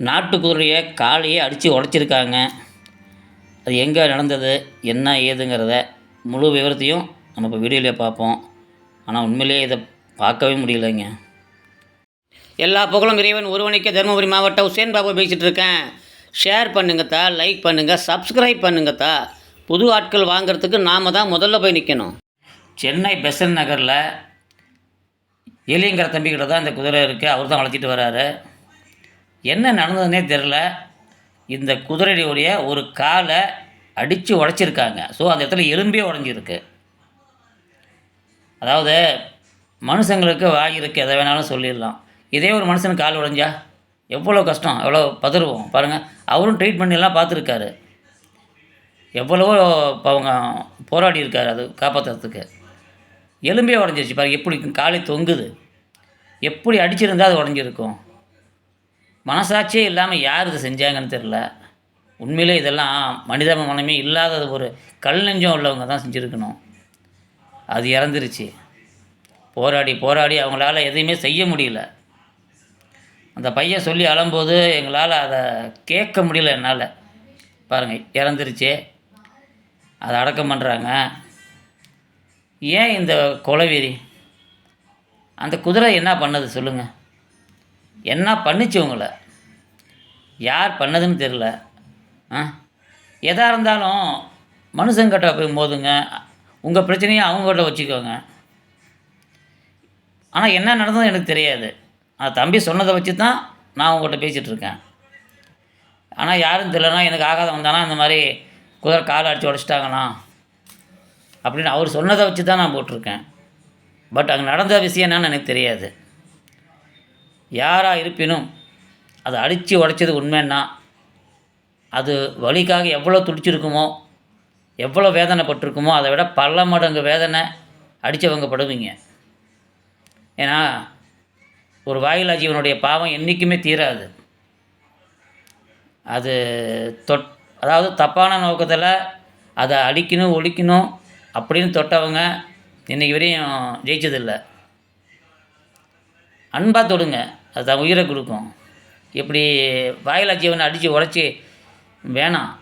நாட்டு குதிரையை காலையே அடித்து உடச்சிருக்காங்க. அது எங்கே நடந்தது என்ன ஏதுங்கிறத முழு விவரத்தையும் நம்ம இப்போ வீடியோவிலே பார்ப்போம். ஆனால் உண்மையிலேயே இதை பார்க்கவே முடியலைங்க. எல்லா புகழும் இறைவன் ஒருவனைக்கே தருமபுரி மாவட்டம் உசேன் பாபு பேசிகிட்டு இருக்கேன். ஷேர் பண்ணுங்கத்தா லைக் பண்ணுங்கள் சப்ஸ்கிரைப் பண்ணுங்கத்தா புது ஆட்கள் வாங்குறதுக்கு நாம் தான் முதல்ல போய் நிற்கணும் சென்னை பெசன் நகரில் எலிங்கிற தம்பிக்கிட்ட தான் இந்த குதிரை இருக்குது அவர் தான் வளர்த்திட்டு வராரு. என்ன நடந்ததுன்னே தெரில இந்த குதிரையுடைய ஒரு காலை அடித்து உடைச்சிருக்காங்க. ஸோ அந்த இடத்துல எலும்பே உடஞ்சிருக்கு. அதாவது மனுஷங்களுக்கு வாய் இருக்குது எதை வேணாலும் சொல்லிடலாம். இதே ஒரு மனுஷனுக்கு கால் உடஞ்சா எவ்வளோ கஷ்டம் எவ்வளோ பதறுவோம் பாருங்கள் அவரும் ட்ரீட்மெண்ட் எல்லாம் பார்த்துருக்காரு. எவ்வளவோ இப்போ அவங்க போராடி இருக்காரு அது காப்பாற்றுறதுக்கு எலும்பே உடஞ்சிருச்சு. பாருங்கள் எப்படி காலை தொங்குது. எப்படி அடிச்சிருந்தால் அது உடஞ்சிருக்கும். மனசாட்சியே இல்லாமல் யார் இதை செஞ்சாங்கன்னு தெரில உண்மையிலே இதெல்லாம் மனித மனமே இல்லாத ஒரு கல் நெஞ்சம் உள்ளவங்க தான் செஞ்சுருக்கணும். அது இறந்துருச்சு. போராடி போராடி அவங்களால எதையுமே செய்ய முடியல. அந்த பையன் சொல்லி அழும்போது எங்களால் அதை கேட்க முடியல என்னால். பாருங்கள் இறந்துருச்சு. அதை அடக்கம் பண்ணுறாங்க ஏன் இந்த கொலவெறி? அந்த குதிரை என்ன பண்ணது சொல்லுங்கள் என்ன பண்ணுச்சு உங்களை? யார் பண்ணதுன்னு தெரில ஆ? எதாக இருந்தாலும் மனுஷங்கிட்ட போய் மோதுங்க. உங்கள் பிரச்சனையை அவங்ககிட்ட வச்சுக்கோங்க. ஆனால் என்ன நடந்தது எனக்கு தெரியாது. ஆனால் தம்பி சொன்னதை வச்சு தான் நான் உங்கள்கிட்ட பேசிகிட்ருக்கேன் ஆனால் யாரும் தெரியலனா எனக்கு ஆகாத வந்தானா இந்த மாதிரி குதிரை காலை அடித்து உடச்சிட்டாங்கண்ணா அப்படின்னு அவர் சொன்னதை வச்சு தான் நான் போட்டிருக்கேன். பட் அங்கே நடந்த விஷயம் என்னன்னு எனக்கு தெரியாது. யாராக இருப்பினும் அதை அடித்து உடைச்சது உண்மைன்னா அது வலிக்காக எவ்வளோ துடிச்சிருக்குமோ எவ்வளோ வேதனைப்பட்டிருக்குமோ அதை விட பல மடங்கு வேதனை அடித்தவங்க படுவீங்க. ஏன்னா ஒரு வாயிலா ஜீவனுடைய பாவம் என்றைக்குமே தீராது. அது தொட் அதாவது தப்பான நோக்கத்தில் அதை அடிக்கணும் ஒழிக்கணும் அப்படின்னு தொட்டவங்க இன்றைக்கி வரையும் ஜெயிச்சதில்லை. அன்பாக தொடுங்க. அது தான் உயிரை கொடுக்கும். இப்படி வாயிலா ஜீவனை அடித்து உடச்சி வேணாம்.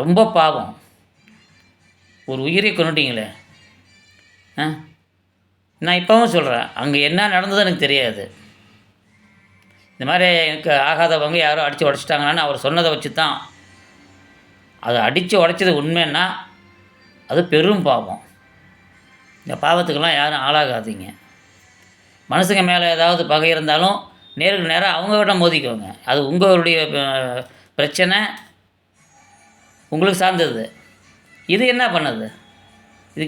ரொம்ப பாவம். ஒரு உயிரை கொண்டுட்டீங்களே ஆ? நான் இப்போவும் சொல்கிறேன் அங்கே என்ன நடந்தது எனக்கு தெரியாது. இந்த மாதிரி எனக்கு ஆகாதவங்க யாரோ அடித்து உடச்சிட்டாங்கன்னு அவர் சொன்னதை வச்சு தான் அதை அடித்து உடைச்சது உண்மைன்னா அது பெரும் பாவம். இந்த பாவத்துக்கெல்லாம் யாரும் ஆளாகாதீங்க. மனுஷங்க மேலே ஏதாவது பகை இருந்தாலும் நேருக்கு நேராக அவங்கக்கிட்ட மோதிக்கோங்க. அது உங்களுடைய பிரச்சனை உங்களுக்கு சார்ந்தது. இது என்ன பண்ணுது? இது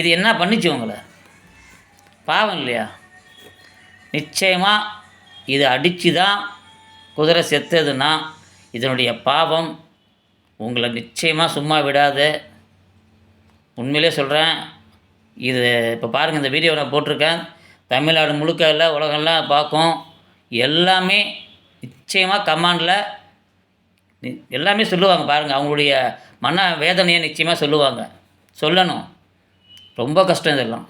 இது என்ன பண்ணுச்சு உங்களை? பாவம் இல்லையா? நிச்சயமாக இது அடித்து தான் குதிரை செத்ததுன்னா இதனுடைய பாவம் உங்களை நிச்சயமாக சும்மா விடாது. உண்மையிலே சொல்கிறேன் இது இப்போ பாருங்கள் இந்த வீடியோ நான் போட்டிருக்கேன். தமிழ்நாடு முழுக்க இல்லை உலகம்லாம் பார்க்கும். எல்லாமே நிச்சயமாக கமாண்டில் எல்லாமே சொல்லுவாங்க பாருங்கள் அவங்களுடைய மன வேதனையை நிச்சயமாக சொல்லுவாங்க. சொல்லணும். ரொம்ப கஷ்டம் இதெல்லாம்.